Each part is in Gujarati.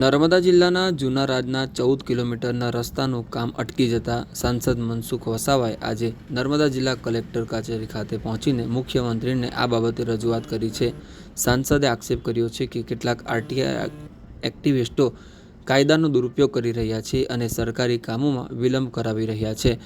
નર્મદા જિલ્લાના જૂના રાજના ચૌદ કિલોમીટરના રસ્તાનું કામ અટકી જતા સાંસદ મનસુખ વસાવાએ આજે નર્મદા જિલ્લા કલેક્ટર કચેરી ખાતે પહોંચીને મુખ્યમંત્રીને આ બાબતે રજૂઆત કરી છે. સાંસદે આક્ષેપ કર્યો છે કે કેટલાક આરટીઆઈ એક્ટિવિસ્ટો કાયદાનો દુરુપયોગ કરી રહ્યા છે અને સરકારી કામોમાં વિલંબ કરાવી રહ્યા છે.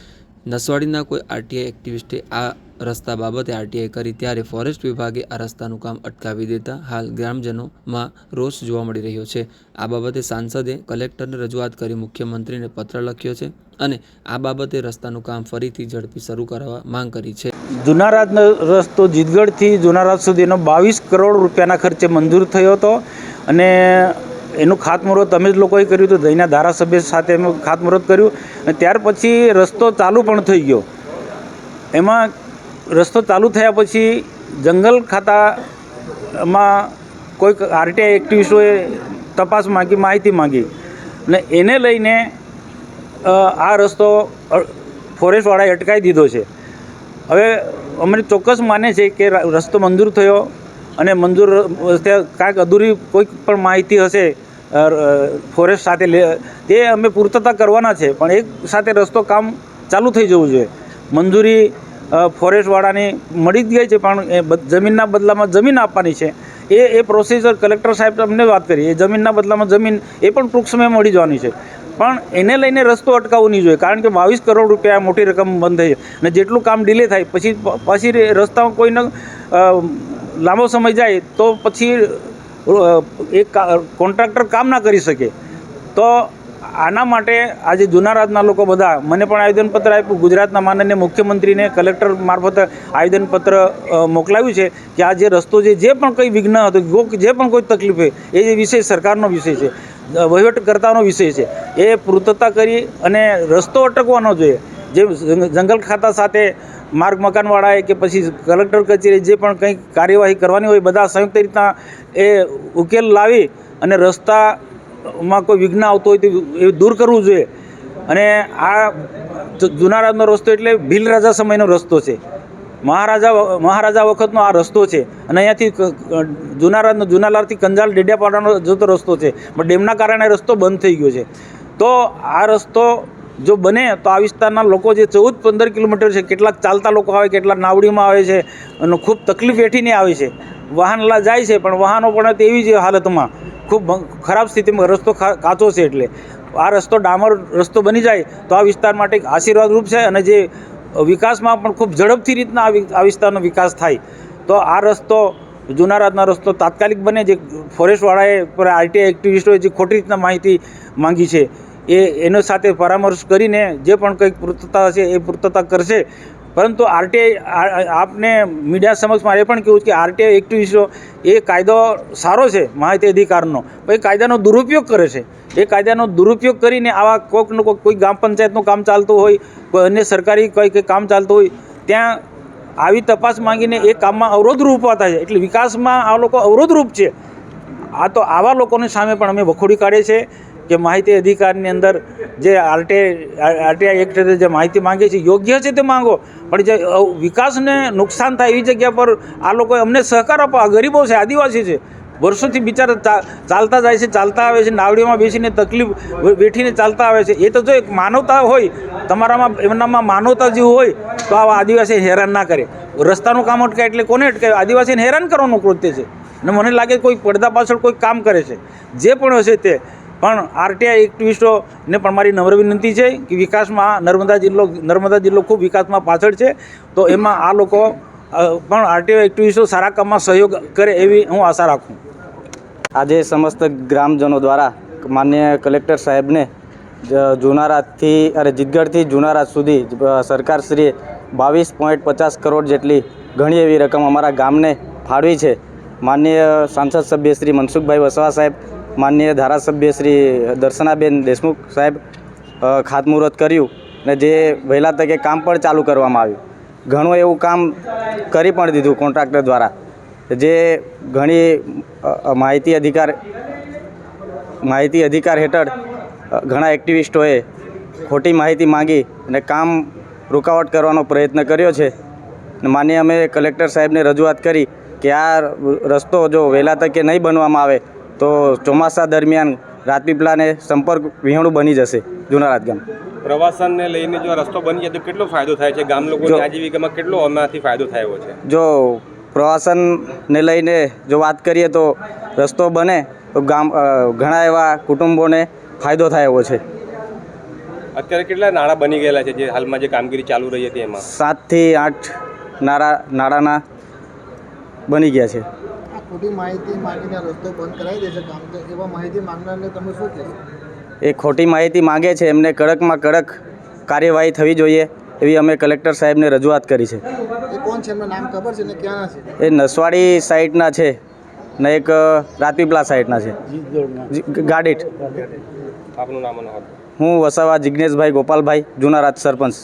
નસવાડીના કોઈ આરટીઆઈ એક્ટિવિસ્ટે આ રસ્તા બાબતે આરટીઆઈ કરી ત્યારે ફોરેસ્ટ વિભાગે આ રસ્તાનું કામ અટકાવી દેતા હાલ ગ્રામજનોમાં રોષ જોવા મળી રહ્યો છે. આ બાબતે સાંસદે કલેક્ટરને રજૂઆત કરી મુખ્યમંત્રીને પત્ર લખ્યો છે અને આ બાબતે રસ્તાનું કામ ફરીથી ઝડપી શરૂ કરવા માંગ કરી છે. જુનારાજનો રસ્તો જીતગઢથી જુનારાજ સુધીનો બાવીસ કરોડ રૂપિયાના ખર્ચે મંજૂર થયો હતો અને એનું ખાતમુહૂર્ત તમે જ લોકોએ કર્યું હતું દહીંના ધારાસભ્ય સાથે એનું ખાતમુહૂર્ત કર્યું અને ત્યાર પછી રસ્તો ચાલુ પણ થઈ ગયો. એમાં રસ્તો ચાલુ થયા પછી જંગલ ખાતામાં કોઈક આરટીઆઈ એક્ટિવિસ્ટોએ તપાસ માંગી, માહિતી માંગી અને એને લઈને આ રસ્તો ફોરેસ્ટવાળાએ અટકાવી દીધો છે. હવે અમને ચોક્કસ માને છે કે રસ્તો મંજૂર થયો અને મંજૂર કાંઈક અધૂરી કોઈક પણ માહિતી હશે ફોરેસ્ટ સાથે લે, તે અમે પૂર્તતા કરવાના છે, પણ એક સાથે રસ્તો કામ ચાલુ થઈ જવું જોઈએ. મંજૂરી ફોરેસ્ટવાળાની મળી જ ગઈ છે, પણ એ જમીનના બદલામાં જમીન આપવાની છે. એ એ પ્રોસીજર કલેક્ટર સાહેબ અમને વાત કરી, એ જમીનના બદલામાં જમીન એ પણ ટૂંક સમયમાં મળી જવાની છે. પણ એને લઈને રસ્તો અટકાવવો નહીં જોઈએ, કારણ કે બાવીસ કરોડ રૂપિયા મોટી રકમ બંધ થઈ છે. અને જેટલું કામ ડિલે થાય, પછી પછી રસ્તામાં કોઈને લાંબો સમય જાય, તો પછી એક કોન્ટ્રાક્ટર કામ ના કરી શકે. તો આના માટે આજે જૂના રાજના લોકો બધા, મને પણ આવેદનપત્ર આપ્યું, ગુજરાતના માનનીય મુખ્યમંત્રીને કલેક્ટર મારફતે આવેદનપત્ર મોકલાવ્યું છે કે આ જે રસ્તો છે, જે પણ કંઈ વિઘ્ન હતો જે પણ કોઈ તકલીફ હોય એ જે વિષય સરકારનો વિષય છે વહીવટકર્તાનો વિષય છે, એ પૂર્તતા કરી અને રસ્તો અટકવાનો જોઈએ. જે જંગલ ખાતા સાથે માર્ગ મકાનવાળાએ કે પછી કલેક્ટર કચેરી જે પણ કંઈક કાર્યવાહી કરવાની હોય બધા સંયુક્ત રીતના એ ઉકેલ લાવી અને રસ્તામાં કોઈ વિઘ્ન આવતો હોય તો એ દૂર કરવું જોઈએ. અને આ જુનારાજનો રસ્તો એટલે ભીલ રાજા સમયનો રસ્તો છે. મહારાજા મહારાજા વખતનો આ રસ્તો છે. અને અહીંયાથી જુનારાજનો જુનાલારથી કંજાલ, ડેડિયાપાડાનો જતો રસ્તો છે. પણ ડેમના કારણે રસ્તો બંધ થઈ ગયો છે. તો આ રસ્તો જો બને તો આ વિસ્તારના લોકો જે ચૌદ પંદર કિલોમીટર છે, કેટલાક ચાલતા લોકો આવે, કેટલાક નાવડીમાં આવે છે અને ખૂબ તકલીફ વેઠીને આવે છે. વાહનલા જાય છે, પણ વાહનો પણ તેવી જ હાલતમાં ખૂબ ખરાબ સ્થિતિમાં રસ્તો કાચો છે એટલે. આ રસ્તો ડામર રસ્તો બની જાય તો આ વિસ્તાર માટે એક આશીર્વાદરૂપ છે અને જે વિકાસમાં પણ ખૂબ ઝડપથી રીતના આ વિસ્તારનો વિકાસ થાય. તો આ રસ્તો જુનારાતના રસ્તો તાત્કાલિક બને. જે ફોરેસ્ટવાળાએ પર આરટીઆઈ એક્ટિવિસ્ટોએ જે ખોટી રીતના માહિતી માંગી છે એ એનો સાથે પરામર્શ કરીને જે પણ કંઈક પૂર્તતા હશે એ પૂર્તતા કરશે. પરંતુ આરટીઆઈ આપને મીડિયા સમક્ષ મારે એ પણ કહેવું કે આરટીઆઈ એક્ટિવિસ્ટો એ કાયદો સારો છે માહિતી અધિકારનો. પણ એ કાયદાનો દુરુપયોગ કરે છે. એ કાયદાનો દુરુપયોગ કરીને આવા કોઈકનું કોઈ કોઈ ગ્રામ પંચાયતનું કામ ચાલતું હોય, કોઈ અન્ય સરકારી કોઈ કંઈ કામ ચાલતું હોય, ત્યાં આવી તપાસ માંગીને એ કામમાં અવરોધરૂપ થાય છે. એટલે વિકાસમાં આ લોકો અવરોધરૂપ છે. આ તો આવા લોકોની સામે પણ અમે વખોડી કાઢીએ છીએ. કે માહિતી અધિકારની અંદર જે આરટીઆઈ આરટીઆઈ એક્ટ જે માહિતી માંગે છે, યોગ્ય છે તે માંગો. પણ જે વિકાસને નુકસાન થાય એવી જગ્યા પર આ લોકોએ અમને સહકાર આપો. આ ગરીબો છે, આદિવાસી છે. વર્ષોથી બિચારા ચાલતા જાય છે, ચાલતા આવે છે નાવડીઓમાં બેસીને તકલીફ બેઠીને ચાલતા આવે છે. એ તો જો એક માનવતા હોય, તમારામાં એમનામાં માનવતા જેવું હોય, તો આવા આદિવાસી હેરાન ના કરે. રસ્તાનું કામ અટકાય એટલે કોને અટકાય? આદિવાસીને હેરાન કરવાનું કૃત્ય છે. અને મને લાગે કોઈ પડદા પાછળ કોઈ કામ કરે છે. જે પણ હશે તે પણ આરટીઆઈ એક્ટિવિસ્ટોને પણ મારી નમ્ર વિનંતી છે કે વિકાસમાં નર્મદા જિલ્લો નર્મદા જિલ્લો ખૂબ વિકાસમાં પાછળ છે. તો એમાં આ લોકો પણ આરટીઆઈ એક્ટિવિસ્ટો સારા કામમાં સહયોગ કરે એવી હું આશા રાખું. આજે સમસ્ત ગ્રામજનો દ્વારા માન્ય કલેક્ટર સાહેબને જુનારાજથી અરે જીતગઢથી જુનારાજ સુધી સરકારશ્રીએ બાવીસ પોઈન્ટ પચાસ કરોડ જેટલી ઘણી એવી રકમ અમારા ગામને ફાળવી છે. માન્ય સાંસદ સભ્ય શ્રી મનસુખભાઈ વસવા સાહેબ માનનીય ધારાસભ્ય શ્રી દર્શનાબેન દેશમુખ સાહેબ ખાતમુહૂર્ત કર્યું અને જે વહેલા તકે કામ પણ ચાલુ કરવામાં આવ્યું. ઘણું એવું કામ કરી પણ દીધું કોન્ટ્રાક્ટર દ્વારા. જે ઘણી માહિતી અધિકાર માહિતી અધિકાર હેઠળ ઘણા એક્ટિવિસ્ટોએ ખોટી માહિતી માંગી અને કામ રૂકાવટ કરવાનો પ્રયત્ન કર્યો છે. માન્ય અમે કલેક્ટર સાહેબને રજૂઆત કરી કે આ રસ્તો જો વહેલા તકે નહીં બનવામાં આવે તો ચોમાસા દરમિયાન રાજપીપળાને સંપર્ક વિહોણું બની જશે જૂના રાજગામ પ્રવાસનને લઈને જો રસ્તો બની જાય તો કેટલો ફાયદો થાય છે? ગામ લોકોની આજીવિકામાં કેટલો આમાંથી ફાયદો થયો છે? જો પ્રવાસનને લઈને જો વાત કરીએ તો રસ્તો બને તો ગામ ઘણા એવા કુટુંબોને ફાયદો થાય એવો છે. અત્યારે કેટલા નાણાં બની ગયેલા છે જે હાલમાં જે કામગીરી ચાલુ રહી હતી એમાં? સાતથી આઠ નાણા નાણાંના બની ગયા છે. ખોટી માહિતી માંગીને રસ્તો બંધ કરાવી દે છે કામ તો એવા માહિતી માંગનારને તમે શું કહેશો? એ ખોટી માહિતી માંગે છે એમને કડકમાં કડક કાર્યવાહી થવી જોઈએ એવી અમે કલેક્ટર સાહેબને રજૂઆત કરી છે. એ કોણ છે? એમનું નામ ખબર છે ને ક્યાંના છે? એ નસવાડી સાઈડના છે ને એક રાજપીપળા સાઈડના છે. જી- ગાડીટ. આપનું નામ હું વસાવા જિજ્ઞેશભાઈ ગોપાલભાઈ જૂના રાજ સરપંચ.